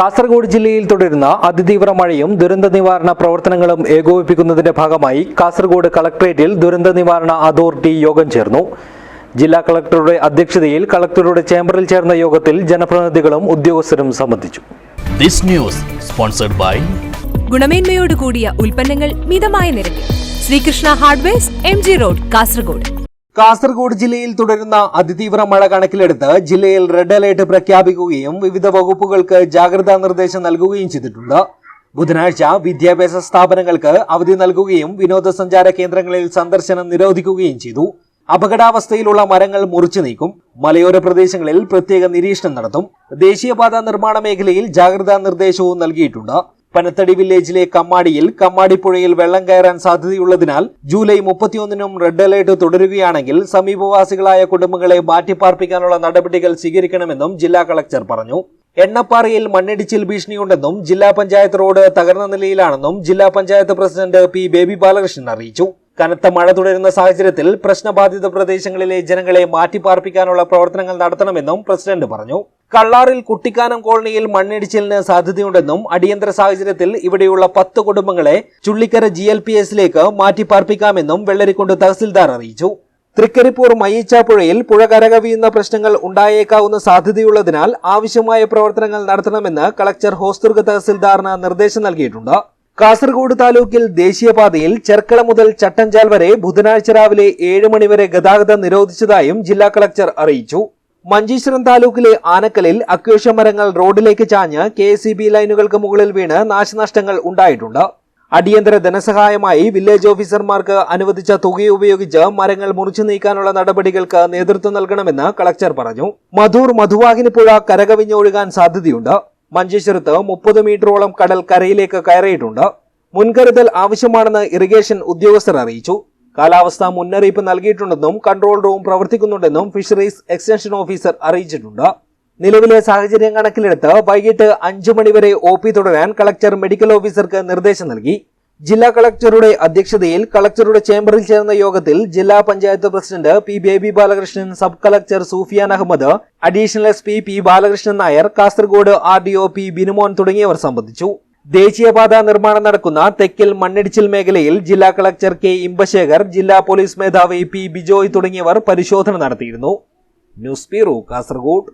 കാസർഗോഡ് ജില്ലയിൽ തുടരുന്ന അതിതീവ്ര മഴയും ദുരന്ത നിവാരണ പ്രവർത്തനങ്ങളും ഏകോപിപ്പിക്കുന്നതിന്റെ ഭാഗമായി കാസർഗോഡ് കളക്ടറേറ്റിൽ ദുരന്ത നിവാരണ അതോറിറ്റി യോഗം ചേർന്നു. ജില്ലാ കളക്ടറുടെ അധ്യക്ഷതയിൽ കളക്ടറുടെ ചേംബറിൽ ചേർന്ന യോഗത്തിൽ ജനപ്രതിനിധികളും ഉദ്യോഗസ്ഥരും സംബന്ധിച്ചു. ദിസ് ന്യൂസ് സ്പോൺസർഡ് ബൈ ഗുണമേന്മയോട് കൂടിയ ഉൽപ്പന്നങ്ങൾ മിതമായ നിരക്കിൽ. Sreekrishna hardware M G road Kasaragod. Kasaragod ജില്ലയിൽ തുടരുന്ന അതിതീവ്ര മഴ കണക്കിലെടുത്ത് ജില്ലയിൽ റെഡ് അലേർട്ട് പ്രഖ്യാപിക്കുകയും വിവിധ വകുപ്പുകൾക്ക് ജാഗ്രതാ നിർദ്ദേശം നൽകുകയും ചെയ്തിട്ടുണ്ട്. ബുധനാഴ്ച വിദ്യാഭ്യാസ സ്ഥാപനങ്ങൾക്ക് അവധി നൽകുകയും വിനോദസഞ്ചാര കേന്ദ്രങ്ങളിൽ സന്ദർശനം നിരോധിക്കുകയും ചെയ്തു. അപകടാവസ്ഥയിലുള്ള മരങ്ങൾ മുറിച്ചു നീക്കും. മലയോര പ്രദേശങ്ങളിൽ പ്രത്യേക നിരീക്ഷണം നടത്തും. ദേശീയപാത നിർമ്മാണ മേഖലയിൽ ജാഗ്രതാ നിർദ്ദേശവും നൽകിയിട്ടുണ്ട്. പനത്തടി വില്ലേജിലെ കമ്മാടിയിൽ കമ്മാടി പുഴയിൽ വെള്ളം കയറാൻ സാധ്യതയുള്ളതിനാൽ ജൂലൈ മുപ്പത്തിയൊന്നിനും റെഡ് അലേർട്ട് തുടരുകയാണെങ്കിൽ സമീപവാസികളായ കുടുംബങ്ങളെ മാറ്റിപ്പാർപ്പിക്കാനുള്ള നടപടികൾ സ്വീകരിക്കണമെന്നും ജില്ലാ കളക്ടർ പറഞ്ഞു. എണ്ണപ്പാറയിൽ മണ്ണിടിച്ചിൽ ഭീഷണിയുണ്ടെന്നും ജില്ലാ പഞ്ചായത്ത് റോഡ് തകർന്ന നിലയിലാണെന്നും ജില്ലാ പഞ്ചായത്ത് പ്രസിഡന്റ് പി ബേബി ബാലകൃഷ്ണൻ അറിയിച്ചു. കനത്ത മഴ തുടരുന്ന സാഹചര്യത്തിൽ പ്രശ്നബാധിത പ്രദേശങ്ങളിലെ ജനങ്ങളെ മാറ്റിപ്പാർപ്പിക്കാനുള്ള പ്രവർത്തനങ്ങൾ നടത്തണമെന്നും പ്രസിഡന്റ് പറഞ്ഞു. കള്ളാറിൽ കുട്ടിക്കാനം കോളനിയിൽ മണ്ണിടിച്ചിലിന് സാധ്യതയുണ്ടെന്നും അടിയന്തര സാഹചര്യത്തിൽ ഇവിടെയുള്ള പത്ത് കുടുംബങ്ങളെ ചുള്ളിക്കര ജി എൽ പി എസിലേക്ക് മാറ്റിപ്പാർപ്പിക്കാമെന്നും വെള്ളരിക്കുണ്ട് തഹസിൽദാർ അറിയിച്ചു. തൃക്കരിപ്പൂർ മയ്യച്ചാപ്പുഴയിൽ പുഴ കരകവിയുന്ന പ്രശ്നങ്ങൾ ഉണ്ടായേക്കാവുന്ന സാധ്യതയുള്ളതിനാൽ ആവശ്യമായ പ്രവർത്തനങ്ങൾ നടത്തണമെന്ന് കളക്ടർ ഹോസ്ദുർഗ് തഹസിൽദാറിന് നിർദ്ദേശം നൽകിയിട്ടുണ്ട്. കാസർഗോഡ് താലൂക്കിൽ ദേശീയപാതയിൽ ചെർക്കള മുതൽ ചട്ടഞ്ചാൽ വരെ ബുധനാഴ്ച രാവിലെ ഏഴ് മണിവരെ ഗതാഗതം നിരോധിച്ചതായും ജില്ലാ കളക്ടർ അറിയിച്ചു. മഞ്ചേശ്വരം താലൂക്കിലെ ആനക്കലിൽ അക്വേഷ്യ മരങ്ങൾ റോഡിലേക്ക് ചാഞ്ഞ് കെ ലൈനുകൾക്ക് മുകളിൽ വീണ് നാശനഷ്ടങ്ങൾ ഉണ്ടായിട്ടുണ്ട്. അടിയന്തര ധനസഹായമായി വില്ലേജ് ഓഫീസർമാർക്ക് അനുവദിച്ച തുക ഉപയോഗിച്ച് മരങ്ങൾ മുറിച്ചു നീക്കാനുള്ള നടപടികൾക്ക് നേതൃത്വം നൽകണമെന്ന് കളക്ടർ പറഞ്ഞു. മധൂർ മധുവാഹിനി പുഴ കരകവിഞ്ഞൊഴുകാൻ സാധ്യതയുണ്ട്. മഞ്ചേശ്വരത്ത് മുപ്പത് മീറ്ററോളം കടൽ കരയിലേക്ക് കയറിയിട്ടുണ്ട്. മുൻകരുതൽ ആവശ്യമാണെന്ന് ഇറിഗേഷൻ ഉദ്യോഗസ്ഥർ അറിയിച്ചു. കാലാവസ്ഥ മുന്നറിയിപ്പ് നൽകിയിട്ടുണ്ടെന്നും കൺട്രോൾ റൂം പ്രവർത്തിക്കുന്നുണ്ടെന്നും ഫിഷറീസ് എക്സ്റ്റൻഷൻ ഓഫീസർ അറിയിച്ചിട്ടുണ്ട്. നിലവിലെ സാഹചര്യം കണക്കിലെടുത്ത് വൈകിട്ട് അഞ്ചു മണിവരെ ഒ പി തുടരാൻ കളക്ടർ മെഡിക്കൽ ഓഫീസർക്ക് നിർദ്ദേശം നൽകി. ജില്ലാ കളക്ടറുടെ അധ്യക്ഷതയിൽ കളക്ടറുടെ ചേംബറിൽ ചേർന്ന യോഗത്തിൽ ജില്ലാ panchayat president P Baby Balakrishnan sub collector Sufiyan Ahammed additional S P P Balakrishnan Nair Kasaragod R D O P Binumon തുടങ്ങിയവർ സംബന്ധിച്ചു. ദേശീയപാത നിർമ്മാണം നടക്കുന്ന തെക്കിൽ മണ്ണിടിച്ചിൽ മേഖലയിൽ ജില്ലാ കളക്ടർ കെ ഇമ്പശേഖർ ജില്ലാ പോലീസ് മേധാവി പി ബിജോയ് തുടങ്ങിയവർ പരിശോധന നടത്തിയിരുന്നു. News bureau Kasaragod.